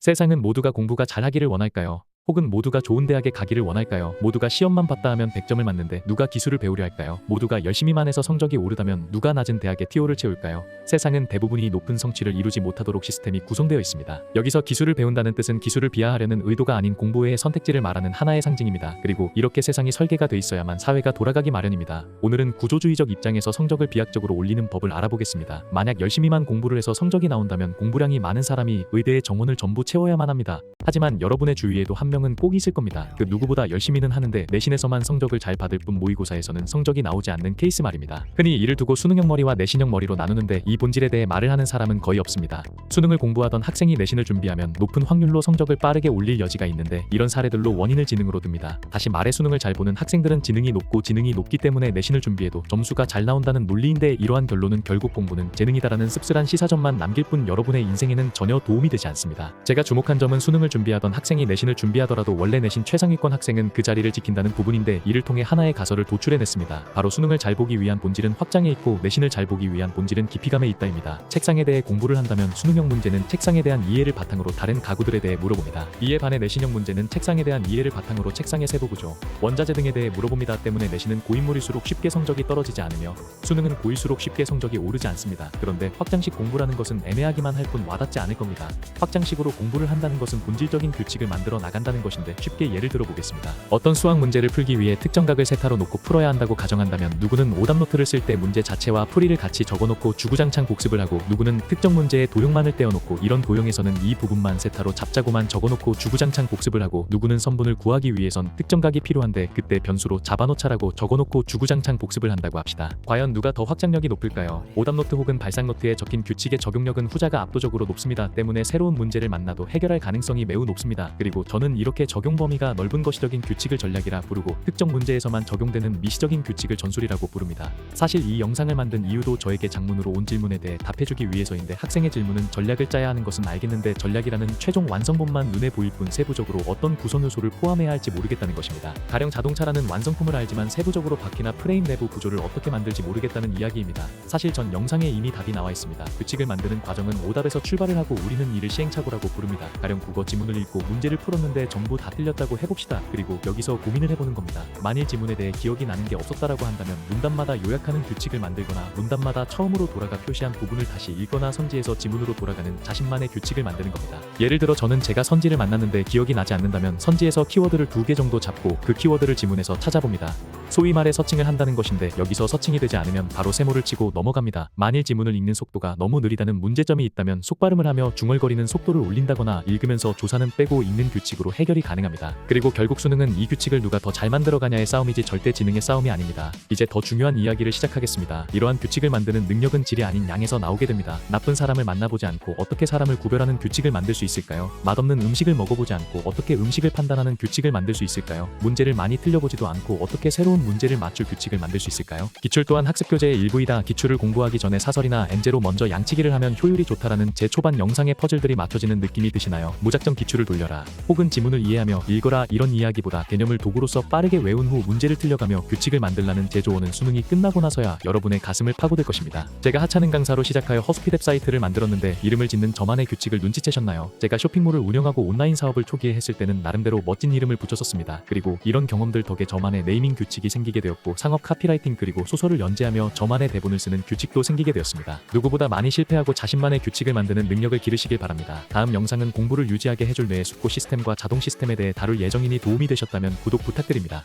세상은 모두가 공부가 잘하기를 원할까요? 혹은 모두가 좋은 대학에 가기를 원할까요? 모두가 시험만 봤다 하면 100점을 맞는데 누가 기술을 배우려 할까요? 모두가 열심히만 해서 성적이 오르다면 누가 낮은 대학에 티오를 채울까요? 세상은 대부분이 높은 성취를 이루지 못하도록 시스템이 구성되어 있습니다. 여기서 기술을 배운다는 뜻은 기술을 비하하려는 의도가 아닌 공부 외의 선택지를 말하는 하나의 상징입니다. 그리고 이렇게 세상이 설계가 돼 있어야만 사회가 돌아가기 마련입니다. 오늘은 구조주의적 입장에서 성적을 비약적으로 올리는 법을 알아보겠습니다. 만약 열심히만 공부를 해서 성적이 나온다면 공부량이 많은 사람이 의대의 정원을 전부 채워야만 합니다. 하지만 여러분의 주위에도 한명 은 꼭 있을 겁니다. 그 누구보다 열심히는 하는데 내신에서만 성적을 잘 받을 뿐 모의고사에서는 성적이 나오지 않는 케이스 말입니다. 흔히 이를 두고 수능형 머리와 내신형 머리로 나누는데 이 본질에 대해 말을 하는 사람은 거의 없습니다. 수능을 공부하던 학생이 내신을 준비하면 높은 확률로 성적을 빠르게 올릴 여지가 있는데 이런 사례들로 원인을 지능으로 듭니다. 다시 말해 수능을 잘 보는 학생들은 지능이 높고 지능이 높기 때문에 내신을 준비해도 점수가 잘 나온다는 논리인데 이러한 결론은 결국 공부는 재능이다라는 씁쓸한 시사점만 남길 뿐 여러분의 인생에는 전혀 도움이 되지 않습니다. 제가 주목한 점은 수능을 준비하던 학생이 내신을 준비하 더라도 원래 내신 최상위권 학생은 그 자리를 지킨다는 부분인데 이를 통해 하나의 가설을 도출해냈습니다. 바로 수능을 잘 보기 위한 본질은 확장에 있고 내신을 잘 보기 위한 본질은 깊이감에 있다입니다. 책상에 대해 공부를 한다면 수능형 문제는 책상에 대한 이해를 바탕으로 다른 가구들에 대해 물어봅니다. 이에 반해 내신형 문제는 책상에 대한 이해를 바탕으로 책상의 세부 구조, 원자재 등에 대해 물어봅니다. 때문에 내신은 고인물일수록 쉽게 성적이 떨어지지 않으며 수능은 고일수록 쉽게 성적이 오르지 않습니다. 그런데 확장식 공부라는 것은 애매하기만 할 뿐 와닿지 않을 겁니다. 확장식으로 공부를 한다는 것은 본질적인 규칙을 만들어 나간다는 것인데 쉽게 예를 들어 보겠습니다. 어떤 수학 문제를 풀기 위해 특정 각을 세타로 놓고 풀어야 한다고 가정한다면 누구는 오답 노트를 쓸 때 문제 자체와 풀이를 같이 적어놓고 주구장창 복습을 하고 누구는 특정 문제에 도형만을 떼어놓고 이런 도형에서는 이 부분만 세타로 잡자고만 적어놓고 주구장창 복습을 하고 누구는 선분을 구하기 위해선 특정 각이 필요한데 그때 변수로 잡아놓자라고 적어놓고 주구장창 복습을 한다고 합시다. 과연 누가 더 확장력이 높을까요? 오답 노트 혹은 발상 노트에 적힌 규칙의 적용력은 후자가 압도적으로 높습니다. 때문에 새로운 문제를 만나도 해결할 가능성이 매우 높습니다. 그리고 저는 이렇게 적용 범위가 넓은 것이적인 규칙을 전략이라 부르고 특정 문제에서만 적용되는 미시적인 규칙을 전술이라고 부릅니다. 사실 이 영상을 만든 이유도 저에게 장문으로 온 질문에 대해 답해주기 위해서인데 학생의 질문은 전략을 짜야 하는 것은 알겠는데 전략이라는 최종 완성본만 눈에 보일 뿐 세부적으로 어떤 구성 요소를 포함해야 할지 모르겠다는 것입니다. 가령 자동차라는 완성품을 알지만 세부적으로 바퀴나 프레임 내부 구조를 어떻게 만들지 모르겠다는 이야기입니다. 사실 전 영상에 이미 답이 나와 있습니다. 규칙을 만드는 과정은 오답에서 출발을 하고 우리는 이를 시행착오라고 부릅니다. 가령 국어 지문을 읽고 문제를 풀었는데 전부 다 틀렸다고 해봅시다. 그리고 여기서 고민을 해보는 겁니다. 만일 지문에 대해 기억이 나는 게 없었다라고 한다면 문단마다 요약하는 규칙을 만들거나 문단마다 처음으로 돌아가 표시한 부분을 다시 읽거나 선지에서 지문으로 돌아가는 자신만의 규칙을 만드는 겁니다. 예를 들어 저는 제가 선지를 만났는데 기억이 나지 않는다면 선지에서 키워드를 두 개 정도 잡고 그 키워드를 지문에서 찾아봅니다. 소위 말해 서칭을 한다는 것인데 여기서 서칭이 되지 않으면 바로 세모를 치고 넘어갑니다. 만일 지문을 읽는 속도가 너무 느리다는 문제점이 있다면 속발음을 하며 중얼거리는 속도를 올린다거나 읽으면서 조사는 빼고 읽는 규칙으로 해결이 가능합니다. 그리고 결국 수능은 이 규칙을 누가 더 잘 만들어가냐의 싸움이지 절대 지능의 싸움이 아닙니다. 이제 더 중요한 이야기를 시작하겠습니다. 이러한 규칙을 만드는 능력은 질이 아닌 양에서 나오게 됩니다. 나쁜 사람을 만나보지 않고 어떻게 사람을 구별하는 규칙을 만들 수 있을까요? 맛없는 음식을 먹어보지 않고 어떻게 음식을 판단하는 규칙을 만들 수 있을까요? 문제를 많이 틀려보지도 않고 어떻게 새로운 문제를 맞출 규칙을 만들 수 있을까요? 기출 또한 학습 교재의 일부이다. 기출을 공부하기 전에 사설이나 엔제로 먼저 양치기를 하면 효율이 좋다라는 제 초반 영상의 퍼즐들이 맞춰지는 느낌이 드시나요? 무작정 기출을 돌려라. 혹은 지문을 이해하며 읽어라 이런 이야기보다 개념을 도구로서 빠르게 외운 후 문제를 틀려가며 규칙을 만들라는 제 조언은 수능이 끝나고 나서야 여러분의 가슴을 파고들 것입니다. 제가 하찮은 강사로 시작하여 허스피뎁 사이트를 만들었는데 이름을 짓는 저만의 규칙을 눈치채셨나요? 제가 쇼핑몰을 운영하고 온라인 사업을 초기에 했을 때는 나름대로 멋진 이름을 붙였었습니다. 그리고 이런 경험들 덕에 저만의 네이밍 규칙 이 생기게 되었고 상업 카피라이팅 그리고 소설을 연재하며 저만의 대본을 쓰는 규칙도 생기게 되었습니다. 누구보다 많이 실패하고 자신만의 규칙을 만드는 능력을 기르시길 바랍니다. 다음 영상은 공부를 유지하게 해줄 뇌의 숙고 시스템과 자동 시스템에 대해 다룰 예정이니 도움이 되셨다면 구독 부탁드립니다.